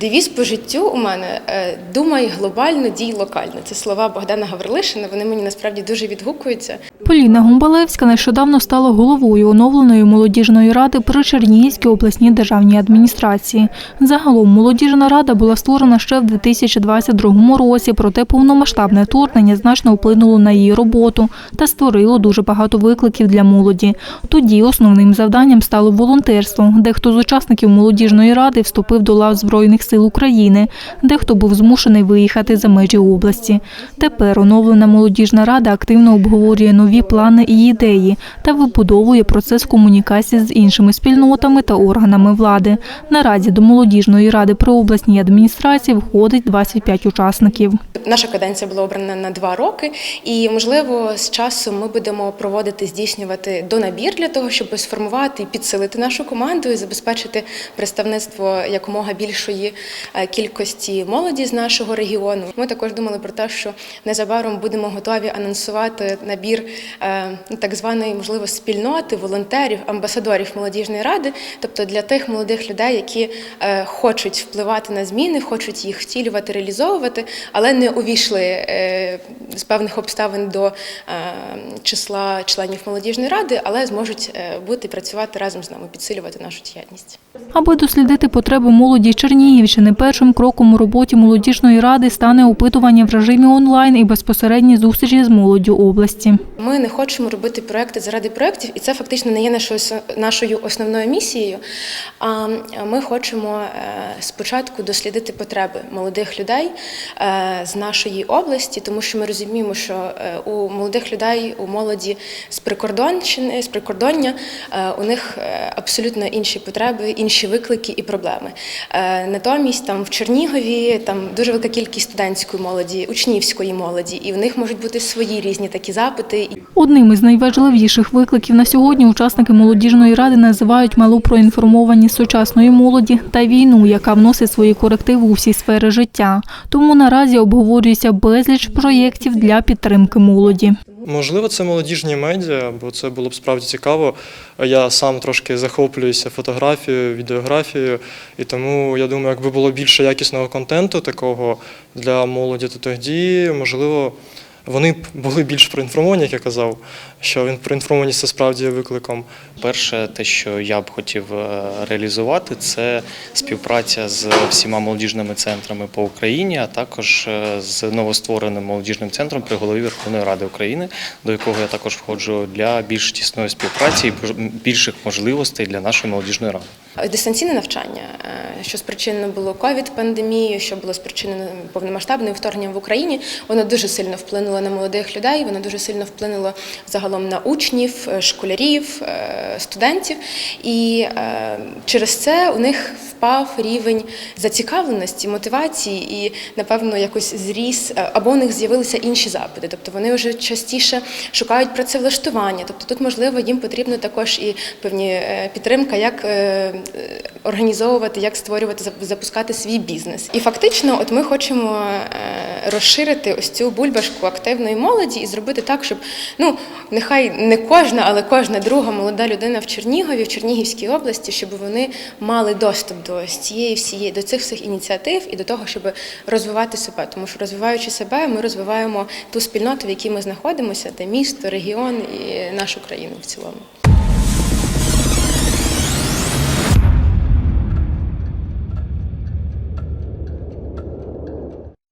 Девіз по життю у мене е, думай глобально, дій локально. Це слова Богдана Гаврилишина. Вони мені насправді дуже відгукуються. Поліна Гумбалевська нещодавно стала головою оновленої молодіжної ради при Чернігівській обласній державній адміністрації. Загалом молодіжна рада була створена ще в 2022 році, проте повномасштабне вторгнення значно вплинуло на її роботу та створило дуже багато викликів для молоді. Тоді основним завданням стало волонтерство. Дехто з учасників молодіжної ради вступив до лав Збройних сил України, дехто був змушений виїхати за межі області. Тепер оновлена молодіжна рада активно обговорює нові плани і ідеї та вибудовує процес комунікації з іншими спільнотами та органами влади. Наразі до молодіжної ради при обласній адміністрації входить 25 учасників. Наша каденція була обрана на два роки, і можливо з часом ми будемо проводити здійснювати донабір для того, щоб сформувати і підсилити нашу команду і забезпечити представництво якомога більшої е, кількості молоді з нашого регіону. Ми також думали про те, що незабаром будемо готові анонсувати набір е, так званої можливо спільноти, волонтерів, амбасадорів молодіжної ради, тобто для тих молодих людей, які е, хочуть впливати на зміни, хочуть їх втілювати, реалізовувати, але не увійшли з певних обставин до числа членів молодіжної ради, але зможуть бути працювати разом з нами, підсилювати нашу діяльність. Аби дослідити потреби молоді Чернігівщини, першим кроком у роботі молодіжної ради стане опитування в режимі онлайн і безпосередні зустрічі з молоддю області. Ми не хочемо робити проекти заради проєктів, і це фактично не є нашою основною місією. А ми хочемо е, спочатку дослідити потреби молодих людей е, з нашої області, тому що ми розуміємо, що е, у молодих людей, у молоді з прикордонщини, з прикордоння, у них абсолютно інші потреби, інші виклики і проблеми. Натомість там в Чернігові там дуже велика кількість студентської молоді, учнівської молоді, і в них можуть бути свої різні такі запити. Одним із найважливіших викликів на сьогодні учасники молодіжної ради називають малу проінформованість сучасної молоді та війну, яка вносить свої корективи у всі сфери життя. Тому наразі обговорюється безліч проєктів для підтримки молоді. Можливо, це молодіжні медіа, бо це було б справді цікаво. Я сам трошки захоплююся фотографією, відеографією, і тому я думаю, якби було більше якісного контенту такого для молоді, то тоді, можливо, вони б були більш проінформовані, як я казав, що він проінформованість це справді є викликом. Перше, те, що я б хотів е, реалізувати, це співпраця з всіма молодіжними центрами по Україні, а також е, з новоствореним молодіжним центром при голові Верховної Ради України, до якого я також входжу для більш тісної співпраці і більших можливостей для нашої молодіжної ради. Дистанційне навчання, е, що спричинено було ковід-пандемією, що було спричинено повномасштабним вторгненням в Україні, воно дуже сильно вплинуло на молодих людей, воно дуже сильно вплинуло загалом на учнів, е, школярів, е, студентів. І е, через це у них впав рівень зацікавленості, мотивації і, напевно, якось зріс, або у них з'явилися інші запити. Тобто вони вже частіше шукають працевлаштування. Тобто тут, можливо, їм потрібно також і певні підтримка, як організовувати, як створювати, зап- запускати свій бізнес. І фактично, от ми хочемо е, розширити ось цю бульбашку активної молоді і зробити так, щоб ну нехай не кожна, але кожна друга молода людина в Чернігові, в Чернігівській області, щоб вони мали доступ до цієї всієї до цих всіх ініціатив і до того, щоб розвивати себе. Тому що розвиваючи себе, ми розвиваємо ту спільноту, в якій ми знаходимося, де місто, регіон і нашу країну в цілому.